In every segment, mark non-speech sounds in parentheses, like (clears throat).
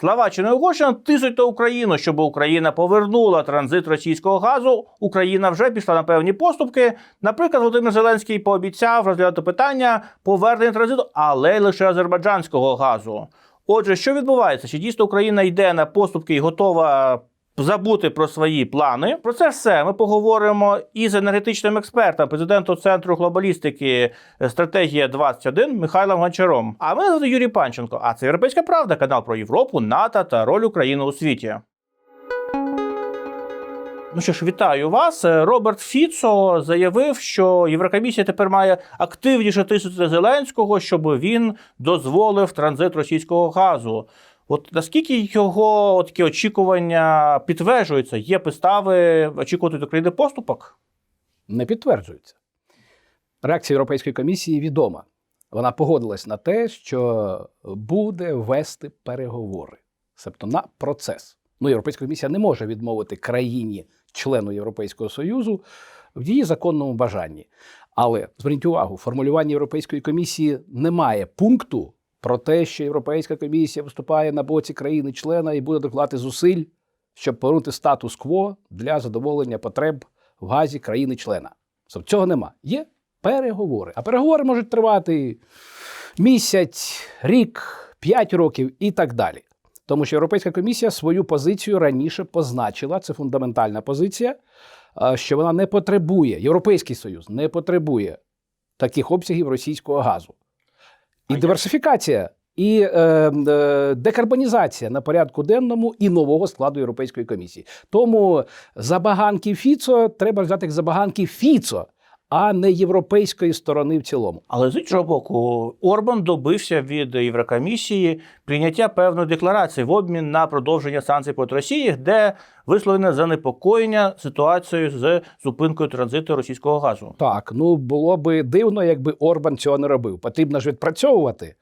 Словаччина і Угорщина тисуть на Україну, щоб Україна повернула транзит російського газу. Україна вже пішла на певні поступки. Наприклад, Володимир Зеленський пообіцяв розглядати питання повернення транзиту, але лише азербайджанського газу. Отже, що відбувається? Чи дійсно Україна йде на поступки і готова забути про свої плани? Про це все ми поговоримо із енергетичним експертом, президентом центру глобалістики е, стратегія 21 Михайлом Гончаром. А мене звати Юрій Панченко. А це Європейська Правда, канал про Європу, НАТО та роль України у світі. Ну що ж, вітаю вас. Е, Роберт Фіцо заявив, що Єврокомісія тепер має активніше тиснути Зеленського, щоб він дозволив транзит російського газу. От наскільки його такі очікування підтверджуються? Є підстави очікувати від України поступок? не підтверджується. Реакція Європейської комісії відома. Вона погодилась на те, що буде вести переговори, себто на процес. Ну, Європейська комісія не може відмовити країні, члену Європейського Союзу, в її законному бажанні. Але зверніть увагу, в формулюванні Європейської комісії немає пункту про те, що Європейська комісія виступає на боці країни-члена і буде докладати зусиль, щоб повернути статус-кво для задоволення потреб в газі країни-члена. Тобто цього нема. Є переговори. А переговори можуть тривати місяць, рік, п'ять років і так далі. Тому що Європейська комісія свою позицію раніше позначила, це фундаментальна позиція, що вона не потребує, Європейський Союз не потребує таких обсягів російського газу. І диверсифікація, і е, е, декарбонізація на порядку денному і нового складу Європейської комісії. Тому забаганки Фіцо треба взяти як забаганки Фіцо, а не європейської сторони в цілому. Але з іншого боку, Орбан добився від Єврокомісії прийняття певної декларації в обмін на продовження санкцій проти Росії, де висловлене занепокоєння ситуацією з зупинкою транзиту російського газу. Так, ну було би дивно, якби Орбан цього не робив. Потрібно ж відпрацьовувати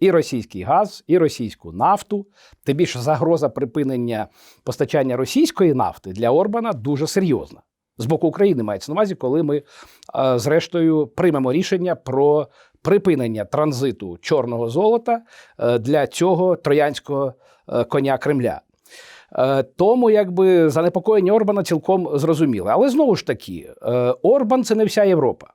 і російський газ, і російську нафту. Тим більше загроза припинення постачання російської нафти для Орбана дуже серйозна. З боку України мається на увазі, коли ми, е, зрештою, приймемо рішення про припинення транзиту чорного золота е, для цього троянського е, коня Кремля. Е, Тому якби занепокоєння Орбана цілком зрозуміле. Але знову ж таки, е, Орбан це не вся Європа.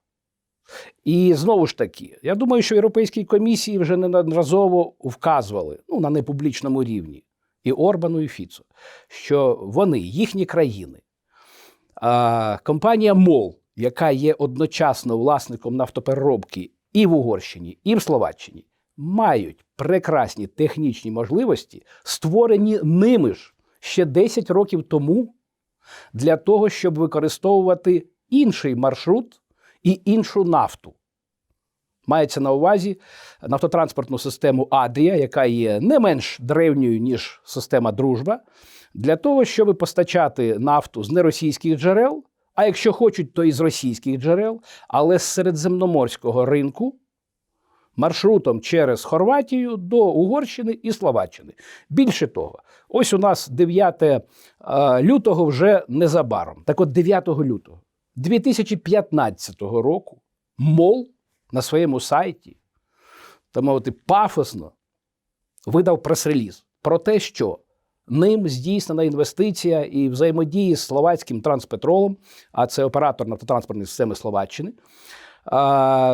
І знову ж таки, я думаю, що в Європейській комісії вже неодноразово вказували ну, на непублічному рівні і Орбану, і Фіцу, що вони, їхні країни, компанія МОЛ, яка є одночасно власником нафтопереробки і в Угорщині, і в Словаччині, мають прекрасні технічні можливості, створені ними ж ще 10 років тому для того, щоб використовувати інший маршрут і іншу нафту. Мається на увазі нафтотранспортну систему Адрія, яка є не менш древньою, ніж система Дружба, для того, щоб постачати нафту з неросійських джерел, а якщо хочуть, то і з російських джерел, але з середземноморського ринку маршрутом через Хорватію до Угорщини і Словаччини. Більше того, ось у нас 9 е, лютого вже незабаром. Так от 9 лютого 2015 року МОЛ на своєму сайті, так мовити, пафосно видав прес-реліз про те, що ним здійснена інвестиція і взаємодії з словацьким транспетролом, а це оператор нафтотранспортної системи Словаччини,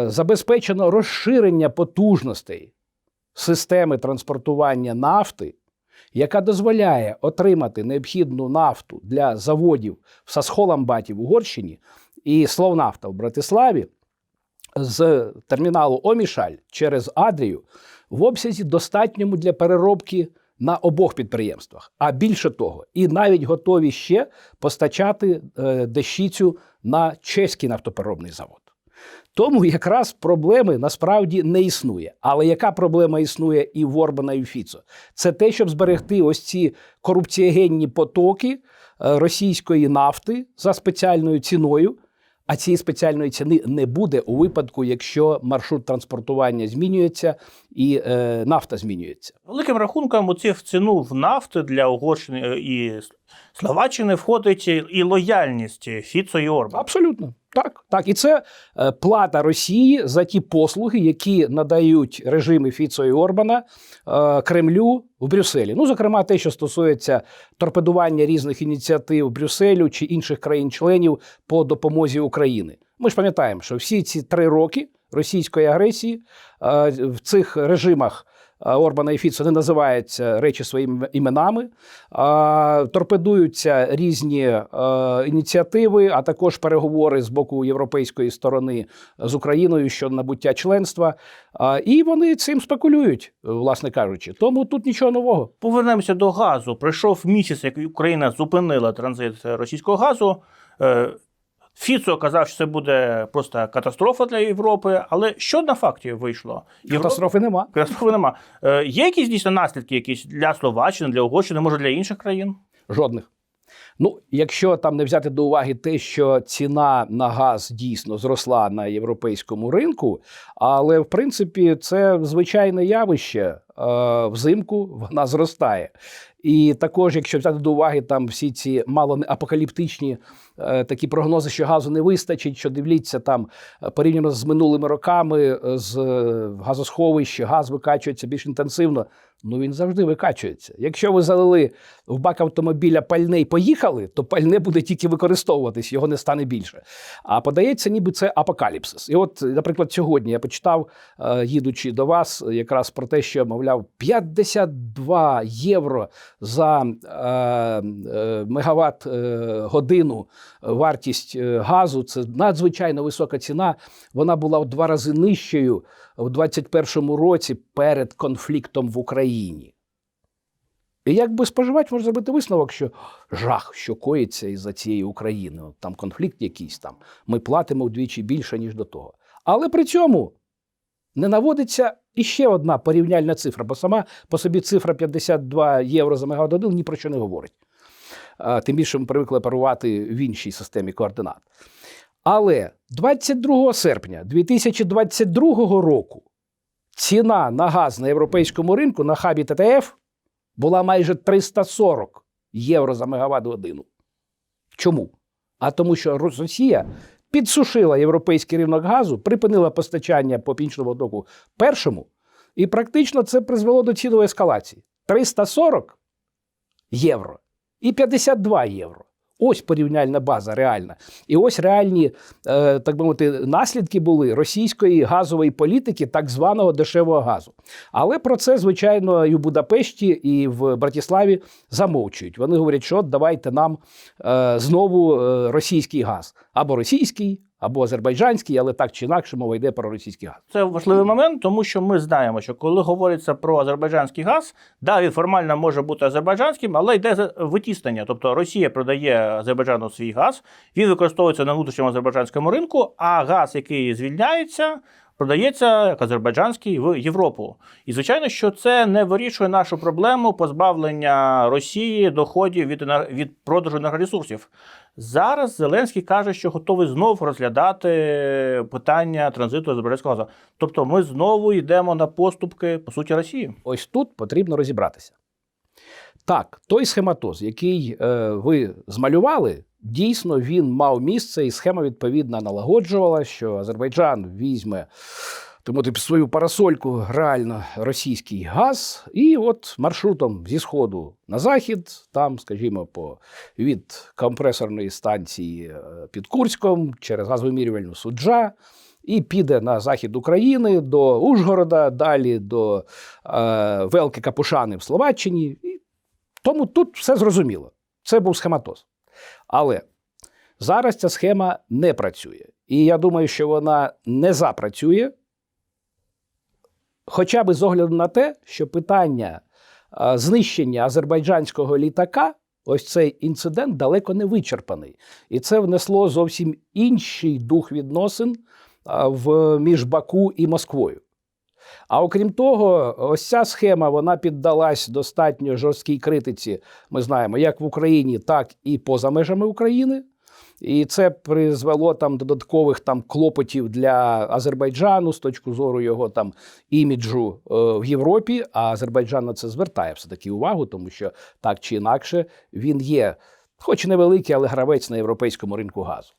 забезпечено розширення потужностей системи транспортування нафти, яка дозволяє отримати необхідну нафту для заводів в Сасхоламбаті в Угорщині і Словнафта в Братиславі з терміналу Омішаль через Адрію в обсязі достатньому для переробки на обох підприємствах. А більше того, і навіть готові ще постачати е, дещицю на чеський нафтопереробний завод. Тому якраз проблеми насправді не існує. Але яка проблема існує і в Орбана, і в Фіцо? Це те, щоб зберегти ось ці корупціогенні потоки е, російської нафти за спеціальною ціною. А цієї спеціальної ціни не буде у випадку, якщо маршрут транспортування змінюється і е, нафта змінюється. Великим рахунком у цих ціну в нафти для Угорщини і Словаччини входить і лояльність Фіцо і Орбана. Абсолютно. Так, так, і це е, плата Росії за ті послуги, які надають режими Фіцо і Орбана е, Кремлю в Брюсселі. Ну, зокрема, те, що стосується торпедування різних ініціатив Брюсселю чи інших країн-членів по допомозі Україні. Ми ж пам'ятаємо, що всі ці три роки російської агресії е, в цих режимах. Е, Орбана і Фіцо не називаються речі своїми іменами, торпедуються різні е, ініціативи, а також переговори з боку європейської сторони з Україною щодо набуття членства. І вони цим спекулюють, власне кажучи. Тому тут нічого нового. Повернемося до газу. Пройшов місяць, як Україна зупинила транзит російського газу. Фіцо казав, що це буде просто катастрофа для Європи. Але що на факті вийшло? Європа- Катастрофи нема. Катастрофи нема. Е, Є якісь дійсно наслідки якісь для Словаччини, для Угорщини, може для інших країн? Жодних. Ну, якщо там не взяти до уваги те, що ціна на газ дійсно зросла на європейському ринку, але в принципі це звичайне явище. Е, Взимку вона зростає. І також, якщо взяти до уваги там всі ці мало не апокаліптичні е, такі прогнози, що газу не вистачить, що дивіться там е, порівняно з минулими роками е, з е, газосховищ газ викачується більш інтенсивно. Ну він завжди викачується. Якщо ви залили в бак автомобіля пальне і поїхали, то пальне буде тільки використовуватись, його не стане більше. А подається, ніби це апокаліпсис. І от, наприклад, сьогодні я почитав, їдучи до вас, якраз про те, що мовляв 52 євро за е, е, мегаватт е, годину вартість газу. Це надзвичайно висока ціна. Вона була в два рази нижчою в 2021 році перед конфліктом в Україні. І якби споживач може зробити висновок, що жах, що коїться із-за цієї України, там конфлікт якийсь там, ми платимо вдвічі більше, ніж до того. Але при цьому не наводиться іще одна порівняльна цифра, бо сама по собі цифра 52 євро за мегаватт ні про що не говорить. Тим більше ми привикли оперувати в іншій системі координат. Але 22 серпня 2022 року ціна на газ на європейському ринку на хабі ТТФ була майже 340 євро за мегаватт годину. Чому? А тому, що Росія підсушила європейський ринок газу, припинила постачання по північному доку першому, і практично це призвело до цінової ескалації: 340 євро і 52 євро. Ось порівняльна база реальна. І ось реальні, е, так би мовити, наслідки були російської газової політики, так званого дешевого газу. Але про це, звичайно, і в Будапешті, і в Братіславі замовчують. Вони говорять, що давайте нам е, знову е, російський газ. Або російський, або азербайджанський, але так чи інакше мова йде про російський газ. Це важливий момент, тому що ми знаємо, що коли говориться про азербайджанський газ, да, він формально може бути азербайджанським, але йде витіснення. Тобто Росія продає Азербайджану свій газ, він використовується на внутрішньому азербайджанському ринку, а газ, який звільняється. Продається як азербайджанський в Європу, і звичайно, що це не вирішує нашу проблему позбавлення Росії доходів від від продажу енергоресурсів. Зараз Зеленський каже, що готовий знову розглядати питання транзиту азербайджанського газу. Тобто, ми знову йдемо на поступки по суті Росії. Ось тут потрібно розібратися. Так, той схематоз, який е, ви змалювали, дійсно він мав місце, і схема відповідно налагоджувала, що Азербайджан візьме тому під свою парасольку реально російський газ, і от маршрутом зі сходу на захід, там, скажімо, по від компресорної станції е, під Курськом через газовимірювальну суджа. І піде на захід України до Ужгорода, далі до е, Велки Капушани в Словаччині. І тому тут все зрозуміло. Це був схематоз. Але зараз ця схема не працює. І я думаю, що вона не запрацює, хоча б з огляду на те, що питання е, знищення азербайджанського літака. Ось цей інцидент далеко не вичерпаний. І це внесло зовсім інший дух відносин в, між Баку і Москвою. А окрім того, ось ця схема вона піддалась достатньо жорсткій критиці. Ми знаємо, як в Україні, так і поза межами України. І це призвело там додаткових там клопотів для Азербайджану з точки зору його там іміджу е, в Європі. А Азербайджан на це звертає все таки увагу, тому що так чи інакше він є, хоч невеликий, але гравець на європейському ринку газу.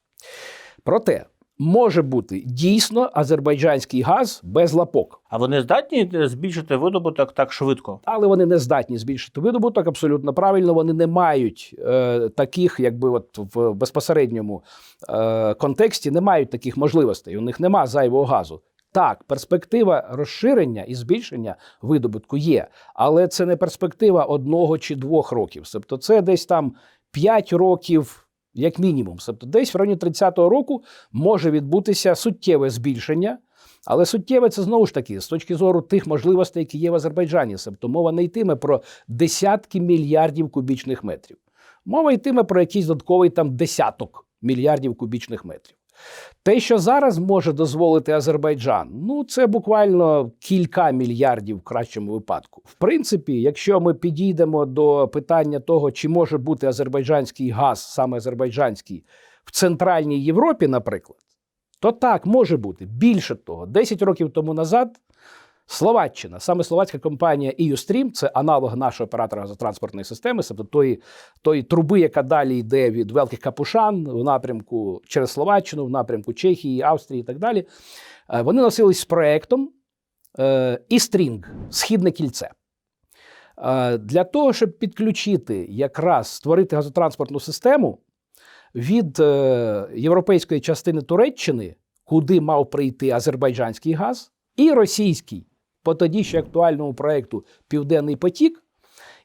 Проте може бути дійсно азербайджанський газ без лапок. А вони здатні е, збільшити видобуток так швидко? Але вони не здатні збільшити видобуток. Абсолютно правильно. Вони не мають е, таких, якби от в безпосередньому е, контексті, не мають таких можливостей. У них нема зайвого газу. Так, перспектива розширення і збільшення видобутку є, але це не перспектива одного чи двох років. Тобто, це десь там 5 років. Як мінімум, тобто десь в районі 30-го року може відбутися суттєве збільшення, але суттєве це знову ж таки з точки зору тих можливостей, які є в Азербайджані. Тобто мова не йтиме про десятки мільярдів кубічних метрів. Мова йтиме про якийсь додатковий там десяток мільярдів кубічних метрів. Те, що зараз може дозволити Азербайджан, ну це буквально кілька мільярдів в кращому випадку. В принципі, якщо ми підійдемо до питання того, чи може бути азербайджанський газ, саме азербайджанський, в Центральній Європі, наприклад, то так може бути. Більше того, 10 років тому назад Словаччина, саме словацька компанія EUStream, це аналог нашого оператора газотранспортної системи, тобто тої, тої труби, яка далі йде від Великих Капушан в напрямку через Словаччину, в напрямку Чехії, Австрії і так далі. Е, Вони носились з проектом е, E-String, східне кільце. Е, Для того, щоб підключити якраз створити газотранспортну систему від е, європейської частини Туреччини, куди мав прийти азербайджанський газ, і російський, по тоді ще актуальному проєкту Південний потік,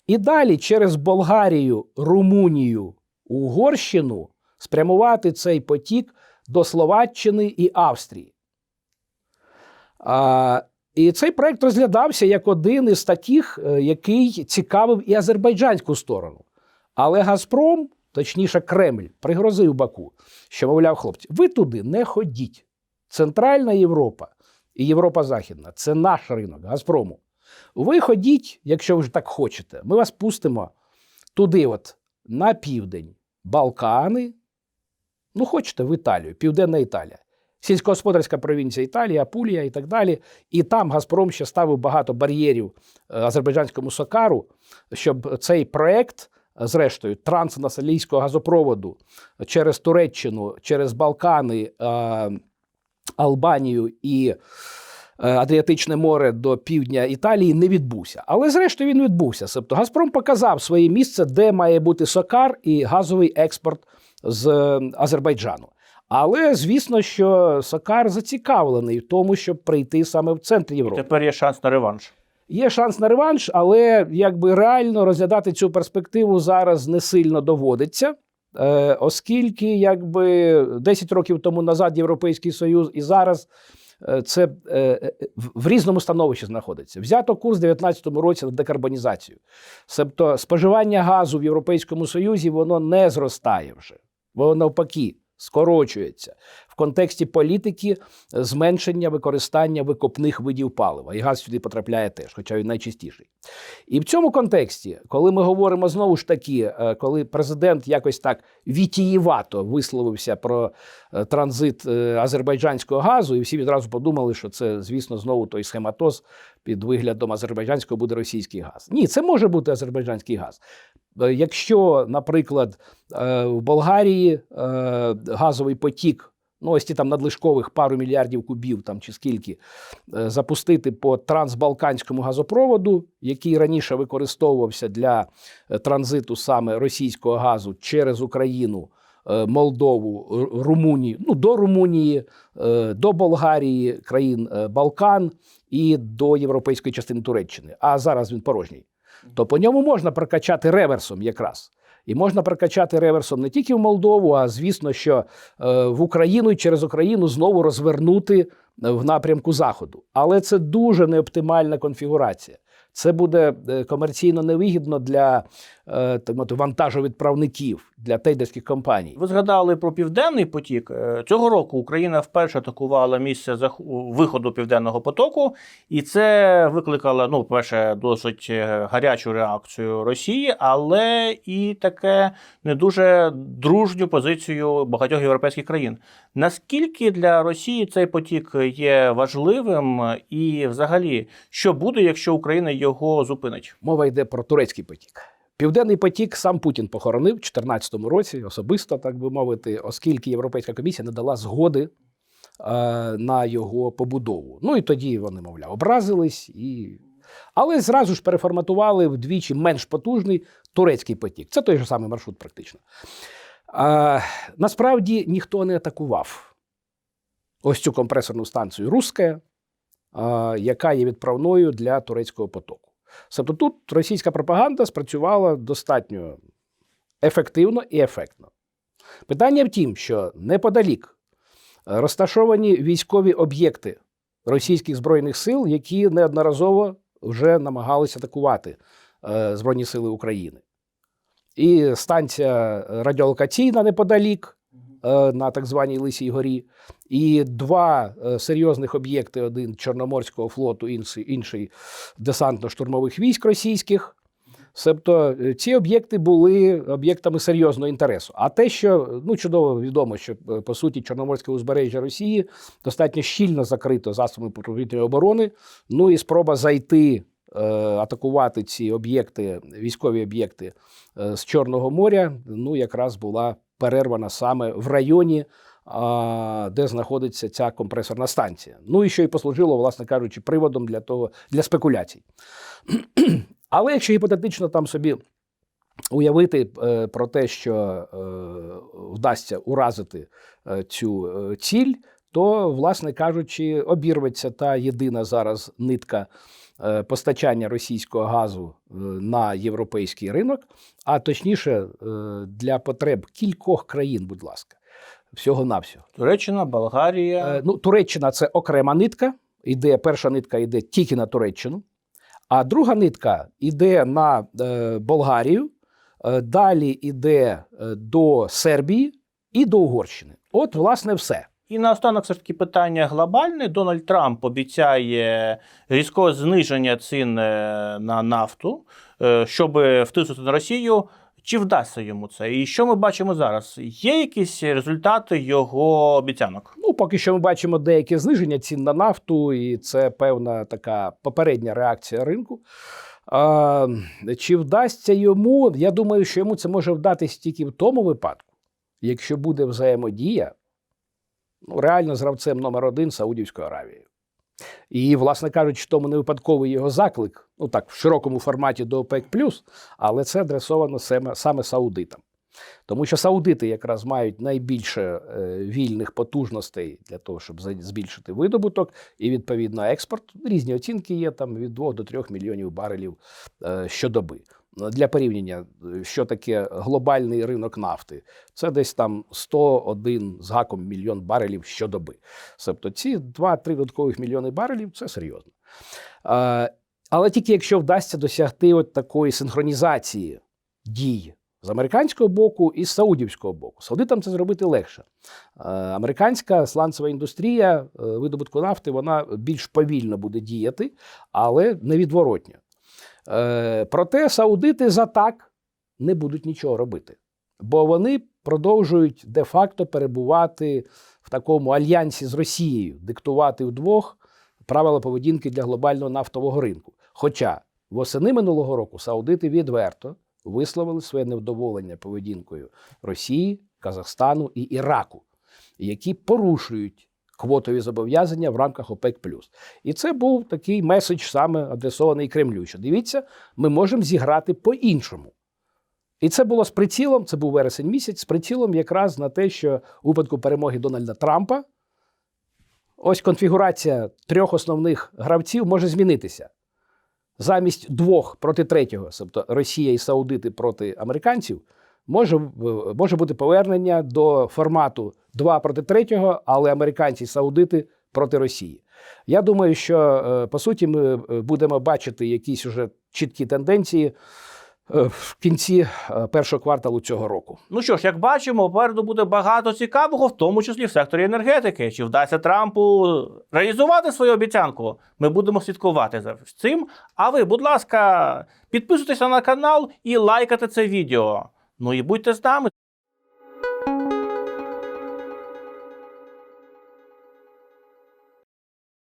і далі через Болгарію, Румунію, Угорщину спрямувати цей потік до Словаччини і Австрії. А, і цей проект розглядався як один із таких, е, який цікавив і азербайджанську сторону. Але Газпром, точніше, Кремль, пригрозив Баку, що, мовляв, хлопці, ви туди не ходіть. Центральна Європа і Європа Західна це наш ринок Газпрому. Ви ходіть, якщо ви ж так хочете, ми вас пустимо туди, от, на південь, Балкани. Ну, хочете в Італію, Південна Італія. Сільськогосподарська провінція Італії, Апулія і так далі. І там Газпром ще ставив багато бар'єрів е, азербайджанському сокару, щоб цей проект, е, зрештою, транснаціональського газопроводу через Туреччину, через Балкани, е, Албанію і е, Адріатичне море до півдня Італії не відбувся. Але зрештою він відбувся. Тобто Газпром показав своє місце, де має бути сокар і газовий експорт з е, Азербайджану. Але звісно, що Сокар зацікавлений в тому, щоб прийти саме в центр Європи. Тепер є шанс на реванш. Є шанс на реванш, але якби реально розглядати цю перспективу зараз не сильно доводиться. Е, оскільки якби 10 років тому назад Європейський Союз і зараз е, це е, в- різному становищі знаходиться. Взято курс у 2019 році на декарбонізацію. Себто споживання газу в Європейському Союзі воно не зростає вже, воно навпаки скорочується контексті політики е, зменшення використання викопних видів палива. І газ сюди потрапляє теж, хоча він найчастіший. І в цьому контексті, коли ми говоримо знову ж таки, е, коли президент якось так вітієвато висловився про е, транзит азербайджанського газу, і всі відразу подумали, що це, звісно, знову той схематоз під виглядом азербайджанського буде російський газ. Ні, це може бути азербайджанський газ. Якщо, наприклад, в Болгарії газовий потік, ну ось ті там надлишкових пару мільярдів кубів, там чи скільки, е, запустити по трансбалканському газопроводу, який раніше використовувався для е, транзиту саме російського газу через Україну. е, Молдову, Румунію, ну до Румунії, до Болгарії, країн Балкан і до європейської частини Туреччини. А зараз він порожній. То по ньому можна прокачати реверсом якраз. І можна прокачати реверсом не тільки в Молдову, а звісно, що е, в Україну і через Україну знову розвернути е, в напрямку Заходу. Але це дуже неоптимальна конфігурація. Це буде е, комерційно невигідно для вантажовідправників, для тейдерських компаній. Ви згадали про південний потік. Е, Цього року Україна вперше атакувала місце виходу південного потоку, і це викликало, ну, перше, досить е, гарячу реакцію Росії, але і таке не дуже дружню позицію багатьох європейських країн. Наскільки для Росії цей потік є важливим, і взагалі, що буде, якщо Україна його зупинить? Мова йде про турецький потік. Південний потік сам Путін похоронив у 2014 році, особисто, так би мовити, оскільки Європейська комісія не дала згоди е, на його побудову. Ну і тоді вони, мовляв, образились і. Але зразу ж переформатували вдвічі менш потужний турецький потік. Це той же самий маршрут, практично. А, насправді ніхто не атакував ось цю компресорну станцію Русська, а, яка є відправною для турецького потоку. Тобто тут російська пропаганда спрацювала достатньо ефективно і ефектно. Питання в тім, що неподалік розташовані військові об'єкти російських збройних сил, які неодноразово вже намагалися атакувати е, Збройні Сили України. І станція радіолокаційна неподалік на так званій Лисій горі, і два е, серйозних об'єкти: один Чорноморського флоту, інший, десантно-штурмових військ російських. Себто е, ці об'єкти були об'єктами серйозного інтересу. А те, що ну чудово відомо, що е, по суті Чорноморське узбережжя Росії достатньо щільно закрито засобами протиповітряної оборони. Ну і спроба зайти, е, атакувати ці об'єкти, військові об'єкти е, з Чорного моря, ну якраз була перервана саме в районі. Де знаходиться ця компресорна станція. Ну і що і послужило, власне кажучи, приводом для того для спекуляцій. (clears throat) Але якщо гіпотетично там собі уявити е, про те, що е, вдасться уразити е, цю ціль, то, власне кажучи, обірветься та єдина зараз нитка постачання російського газу е, на європейський ринок, а точніше е, для потреб кількох країн, будь ласка, всього-навсього. Туреччина, Болгарія. Е, Ну, Туреччина це окрема нитка. Іде, перша нитка йде тільки на Туреччину, а друга нитка йде на е, Болгарію, е, далі йде е, до Сербії і до Угорщини. От, власне, все. І наостанок все ж таки питання глобальне. Дональд Трамп обіцяє різкого зниження цін е, на нафту, е, щоб втиснути на Росію. Чи вдасться йому це? І що ми бачимо зараз? Є якісь результати його обіцянок? Ну, поки що ми бачимо деяке зниження цін на нафту, і це певна така попередня реакція ринку. А, чи вдасться йому? Я думаю, що йому це може вдатись тільки в тому випадку, якщо буде взаємодія ну, реально з гравцем номер один Саудівською Аравією. І, власне кажучи, тому не випадковий його заклик, ну так, в широкому форматі до ОПЕК, але це адресовано саме, саме саудитам. Тому що саудити якраз мають найбільше е, вільних потужностей для того, щоб збільшити видобуток і відповідно експорт. Різні оцінки є там від 2 до 3 мільйонів барелів е, щодоби. Для порівняння, що таке глобальний ринок нафти, це десь там 101 з гаком мільйон барелів щодоби. Тобто ці 2-3 додаткових мільйони барелів це серйозно. Але тільки якщо вдасться досягти от такої синхронізації дій з американського боку і з саудівського боку. Саудитам це зробити легше. Американська сланцева індустрія е, видобутку нафти вона більш повільно буде діяти, але невідворотньо. Е, Проте саудити за так не будуть нічого робити, бо вони продовжують де-факто перебувати в такому альянсі з Росією, диктувати вдвох правила поведінки для глобального нафтового ринку. Хоча восени минулого року саудити відверто висловили своє невдоволення поведінкою Росії, Казахстану і Іраку, які порушують квотові зобов'язання в рамках ОПЕК+. І це був такий меседж саме адресований Кремлю. Що дивіться, ми можемо зіграти по-іншому. І це було з прицілом, це був вересень місяць, з прицілом якраз на те, що у випадку перемоги Дональда Трампа ось конфігурація трьох основних гравців може змінитися. Замість двох проти третього, тобто Росія і Саудити проти американців, може, може бути повернення до формату два проти третього, але американці і Саудити проти Росії. Я думаю, що е, по суті ми е, будемо бачити якісь уже чіткі тенденції е, в кінці першого кварталу цього року. Ну що ж, як бачимо, попереду буде багато цікавого, в тому числі в секторі енергетики. Чи вдасться Трампу реалізувати свою обіцянку? Ми будемо слідкувати за цим. А ви, будь ласка, підписуйтеся на канал і лайкайте це відео. Ну і будьте з нами.